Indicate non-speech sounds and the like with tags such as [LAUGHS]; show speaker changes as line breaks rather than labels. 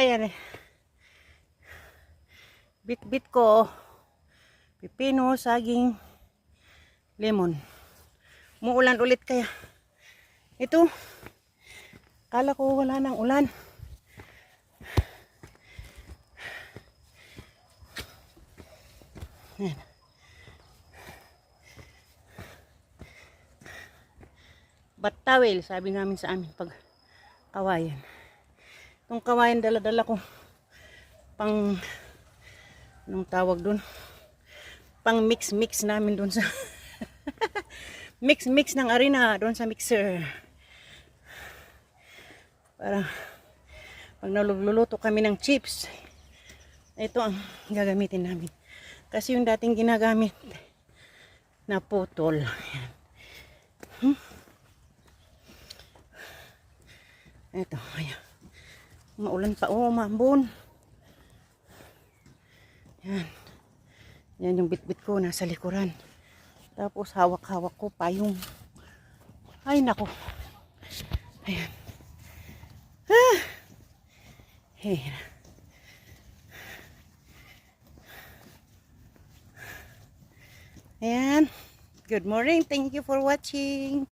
Ayan eh. Bit-bit ko. Pipino, saging, lemon. Muulan ulit kaya. Ito. Kala ko wala nang ulan. Ayan. Batawel, sabi namin sa amin pag kawayan. Itong kawayan dala-dala ko pang anong tawag dun? Pang mix-mix namin dun sa [LAUGHS] mix-mix ng arena doon sa mixer. Para pag naluluto kami ng chips, ito ang gagamitin namin. Kasi yung dating ginagamit na putol. Ayan. Hmm? Ito, ayan. Maulan pa. Oh, maambon. Yan. Yan yung bitbit ko nasa likuran. Tapos hawak-hawak ko pa yung ay nako. Ayan. Ah. Ayan. Ayan. Good morning. Thank you for watching.